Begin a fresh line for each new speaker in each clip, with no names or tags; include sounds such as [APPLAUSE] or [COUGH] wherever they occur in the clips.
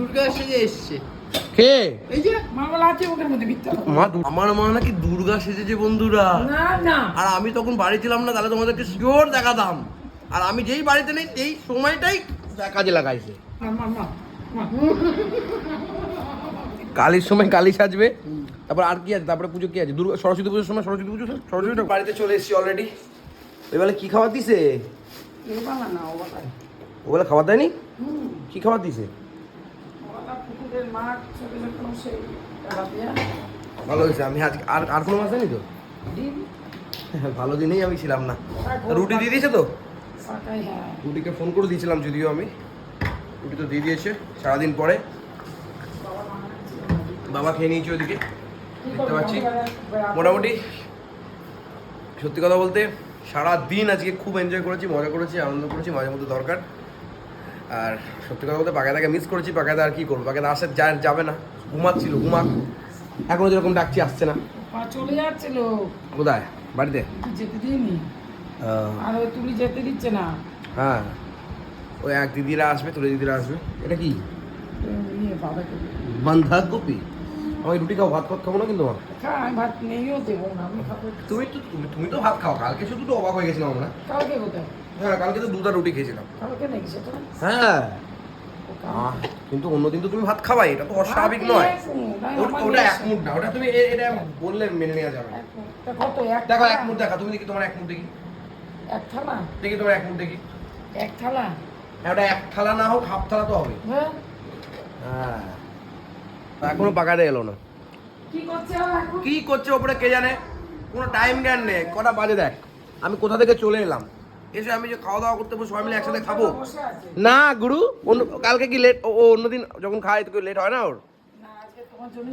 দুর্গা সেজে এসছে।
কে?
এই যে মা আছে ওদের মধ্যে মিথ্যা
মা আমার মা নাকি দুর্গা সেজেছে বন্ধুরা।
না না।
আর আমি তখন বাড়ি ছিলাম না তাহলে তোমাদেরকে শিওর দেখাতাম। আর আমি যেই বাড়িতে নেই সেই সময়টাই কাজে লাগাইছে। কালীর সময় কালী সাজবে তারপর আর কি আছে? তারপরে পুজো কি আছে? দুর্গা সরস্বতী পুজোর সময় সরস্বতী পুজো সরস্বতী পুজো। বাড়িতে চলে এসেছি অলরেডি এবারে কি খাবার দিছে? ওবেলা। খাবার দেয়নি? কি খাবার দিছে
ও বাবা পুকুরের মাঠ ছোট ছোট সেই তেলাপিয়া
ভালো হয়েছে আমি আজ আর আর কোনো মাছ দেয়নি তো? ভালো দিনেই আমি ছিলাম না। রুটি দিয়ে দিয়েছে তো?
হ্যাঁ।
রুটিকে ফোন করে দিয়েছিলাম যদিও আমি। রুটি তো দিয়ে দিয়েছে সারাদিন পরে। বাবা খেয়ে নিয়েছে ওদিকে। দেখতে পাচ্ছি। মোটামুটি সত্যি কথা বলতে সারা দিন আজকে খুব এনজয় করেছি মজা করেছি আনন্দ করেছি মাঝে মধ্যে দরকার। আর সত্যি কথা বলতে পাকাদাকে মিস করেছি পাকাদা আর কি করব? পাকাদা আসে যা যাবে না। ঘুমাচ্ছিল ঘুমাক। এখনও যেরকম ডাকছি আসছে না।
চলে যাচ্ছিল।
কোথায়? বাড়িতে?
তুই যেতে দিইনি? আর ওই তুলি যেতে দিচ্ছে না।
হ্যাঁ। ওই এক দিদিরা আসবে তুলে দিদিরা আসবে। এটা কি?
ইয়ে বাবাকে
বান্ধাকপি আমি রুটি খাও ভাত খাব না কিন্তু
ভাত নেইও দেবো না
তুমি তো তুমি তুমি তো ভাত খাও কালকে শুধু তো অবাক হয়ে গেছিলাম আমরা।
কালকে কোথায়?
হ্যাঁ কালকে তো দুটা রুটি খেয়েছিলাম।
কালকে নাকি সেটা
হ্যাঁ। কিন্তু অন্যদিন তো তুমি ভাত খাবাই এটা তো অস্বাভাবিক নয়। ওটা- ওটা এক মুঠ না ওটা তুমি এ- এটা বললে মেনে নেওয়া যাবে দেখো এক? মুঠ দেখা তুমি দেখি তোমার এক মুঠ দেখি।
এক থালা?
দেখি তোমার এক মুঠ দেখি।
এক থালা?
হ্যাঁ, ওটা এক থালা না হোক হাফ থালা তো হবে।
হ্যাঁ।
হ্যাঁ। এখনও পাকাতে এলো না।
কি করছে ও
কি করছে ওপরে কে জানে? কোনো টাইম জ্ঞান নেই কটা বাজে দেখ। আমি কোথা থেকে চলে এলাম? এসে আমি যে খাওয়া দাওয়া করতে বসে সবাই মিলে একসাথে খাব। না, গুরু, অন্য কালকে কি লেট ও অন্যদিন যখন খায় তো লেট হয় না ওর?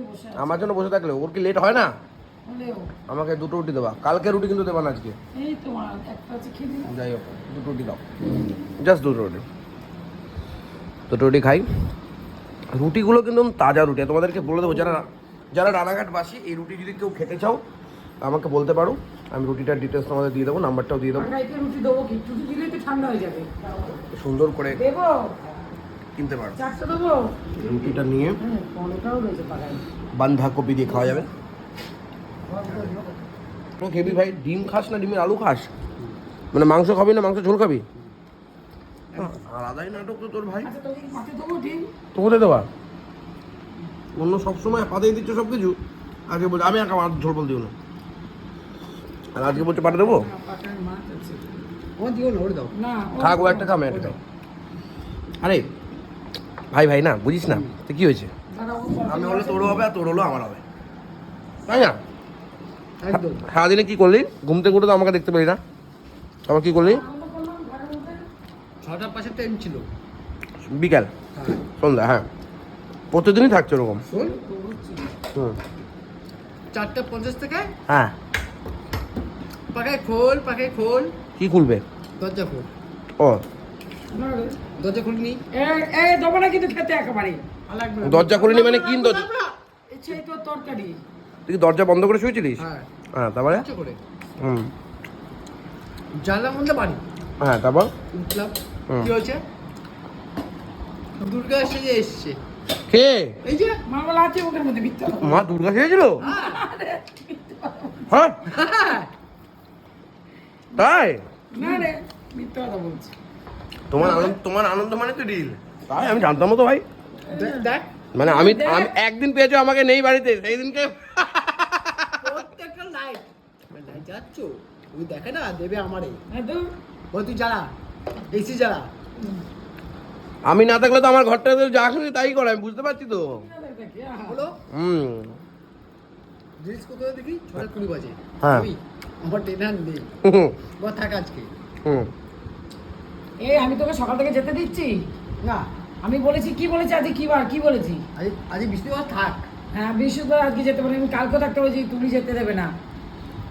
বসে
আমার জন্য বসে থাকলে, ওর কি লেট হয় না? আমাকে দুটো রুটি দেবা। কালকে রুটি কিন্তু দেবা না আজকে। যাই হোক, দুটো রুটি দাও। জাস্ট দুটো রুটি। দুটো রুটি খাই। রুটিগুলো কিন্তু তাজা রুটি। তোমাদেরকে বলে দেবো, যারা যারা রানাঘাটবাসী এই রুটি যদি কেউ খেতে চাও আমাকে বলতে পারো আমি রুটিটার ডিটেলস তোমাদের দিয়ে দেবো নাম্বারটাও দিয়ে দেবো।
রুটি দেবো কি? রুটি দিলেই তো ঠান্ডা হয়ে যাবে।
সুন্দর করে
দেবো?
কিনতে পারো।
চারটে দেবো?
রুটিটা নিয়ে
হ্যাঁ
বাঁধাকপি দিয়ে খাওয়া যাবে। খেবি ভাই ডিম খাস না ডিমের আলু খাস? মানে মাংস খাবি না মাংস ঝোল খাবি? আলাদাই নাটক তো তোর ভাই। তো কোথায় দেবা অন্য সবসময় পাঠিয়ে দিচ্ছ সব কিছু আজকে বলছে আমি একা মাছ ঝোল বল দিও না। আর আজকে বলছে পাঠিয়ে দেবো?
ও না
একটা খামে একটা খাও আরে ভাই ভাই না বুঝিস না তো কি হয়েছে? আমি হলে তোরও হবে আর তোর হলো আমার হবে। তাই না?
একদম।
সারাদিনে কি করলি? ঘুমতে ঘুরতে তো আমাকে দেখতে পেলি না। আবার কি করলি?
ছটার পাশে টাইম ছিল।
বিকাল।
হ্যাঁ।
সন্ধ্যা হ্যাঁ। প্রতিদিনই থাকছে ওরকম।
শোন।
হুম।
চারটা পঞ্চাশ থেকে
হ্যাঁ।
পাকায় খোল পাকায় খোল।
কি খুলবে?
দরজা খোল।
ও।
দরজা খুলিনি?
এই, দেবো না কিন্তু খেতে একেবারে।
দরজা খুলিনি মানে কি দরজা?
সেই তোর তরকারি।
তুই দরজা বন্ধ করে শুয়েছিলিস?
হ্যাঁ।
হ্যাঁ তারপরে? হুম।
মধ্যে বাড়ি।
হ্যাঁ তারপর?
উঠলাম। কি হয়েছে? দুর্গা সেজে এসছে।
কে?
এই যে?
মা বলা আছে ওদের মধ্যে মিথ্যা
মা দুর্গা খেয়েছিল হ্যাঁ। তাই?
না রে মিথ্যা কথা বলছি।
তোমার আনন্দ তোমার আনন্দ মানে তো ডিল তাই আমি জানতাম না তো ভাই।
দেখ-
মানে আমি আমি একদিন পেয়েছ আমাকে নেই বাড়িতে সেই দিনকে
প্রত্যেকটা লাইট লাইট যাচ্ছ ওই দেখে না দেবে আমারে।
হ্যাঁ
ও তুই এসি
আমি না থাকলে তো আমার ঘরটাতে যা খুশি তাই করে আমি বুঝতে পারছি তো।
দেখি,
হুম।
রিলস কোথায় দেখি ছটা কুড়ি বাজে।
হ্যাঁ।
আমি, আমার নেই।
হুম।
এই আমি তোকে সকাল থেকে যেতে দিচ্ছি?
না
আমি বলেছি কি বলেছি আজকে? কি বার? কি বলেছি?
আজ আজ বৃষ্টিবার থাক।
হ্যাঁ বৃহস্পতিবার আজকে যেতে পারি। আমি কালকে থাকতে বলেছি তুমি যেতে দেবে না।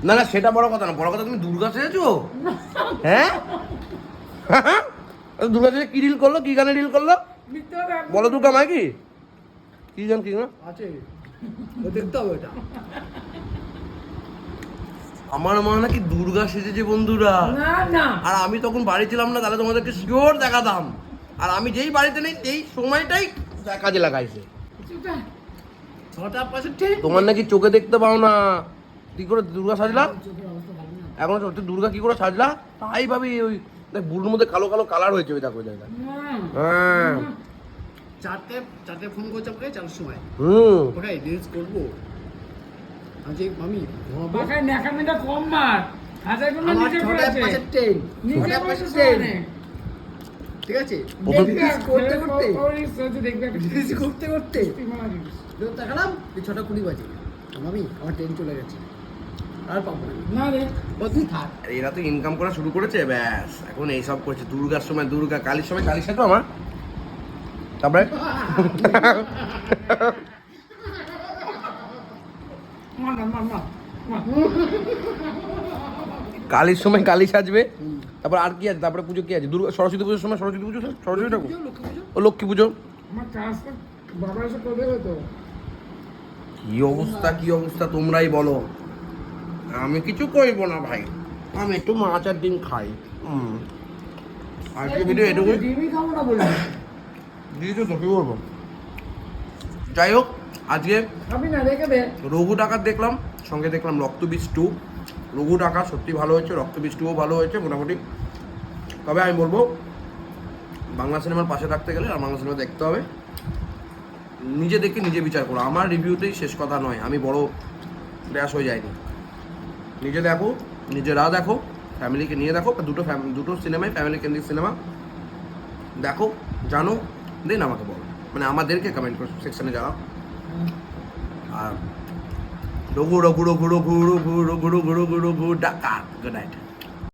না না সেটা বড় কথা না। বড় কথা তুমি দুর্গা সেজেছো? হ্যাঁ? হ্যাঁ? দুর্গা সেজে কি রিল করল? কি গানে রিল করল?
কথা
বলো। দুর্গা মাই কি কি জান কি না
আছে। দেখতে হবে ওটা
আমার মা নাকি দুর্গা সেজেছে বন্ধুরা।
না না।
আর আমি তখন বাড়ি ছিলাম না তাহলে তোমাদেরকে শিওর দেখাতাম। আর আমি যেই বাড়িতে নেই সেই সময়টাই কাজে লাগাইছে। তোমার নাকি চোখে দেখতে পাও না। কি করে দুর্গা সাজলা? এখন দুর্গা কি করে সাজলা? তাই ভাবি ওই বুড়োর মধ্যে কালো কালো কালার হয়েছে ওই দেখো ওই জায়গায়। হ্যাঁ।
চারটে চারটে ফোন করছে আমাকে চারটার সময়।
হুম।
ওটাই রিলস করব।
আজকে কম মার। নিচে নিচে
ঠিক আছে? করতে করতে। করতে করতে। তাকালাম ছটা কুড়ি বাজে। মামি আমার ট্রেন চলে গেছে।
এরা তো ইনকাম করা শুরু করেছে ব্যাস। এখন এইসব করছে। দুর্গার সময় দুর্গা কালীর সময় কালীর সাথে আমার। তারপরে? [LAUGHS] [LAUGHS] কালীর সময় কালী সাজবে তারপর আর কি আছে? তারপরে পুজো কি আছে? দুর্গা সরস্বতী পুজোর সময় সরস্বতী পুজো সরস্বতী ঠাকুর?
পুজো,
ও লক্ষ্মী পুজো। কি অবস্থা কি অবস্থা তোমরাই বলো। আমি কিছু করব না ভাই। আমি একটু মাছ আর ডিম খাই। হুম। আজকে ভিডিও এটুকুই?
ডিমই খাব না বলে।
দিয়েছ তো কি করব যাই হোক। আজকে রঘু ডাকাত দেখলাম সঙ্গে দেখলাম রক্তবীজ টু। রঘু ডাকাত সত্যি ভালো হয়েছে রক্তবীজ টুও ভালো হয়েছে মোটামুটি। তবে আমি বলব বাংলা সিনেমার পাশে থাকতে গেলে আর বাংলা সিনেমা দেখতে হবে। নিজে দেখে নিজে বিচার করো। আমার রিভিউতেই শেষ কথা নয় আমি বড় ব্যাস হয়ে যায়নি নিজে দেখো নিজেরা দেখো ফ্যামিলিকে নিয়ে দেখো দুটো দুটো সিনেমাই ফ্যামিলি কেন্দ্রিক সিনেমা। দেখো জানো দেন আমাকে বলো। মানে আমাদেরকে কমেন্ট সেকশনে জানাও। আর রঘু রঘু রঘু রঘু রঘু রঘু রঘু রঘু রঘু ডাকাত গুড নাইট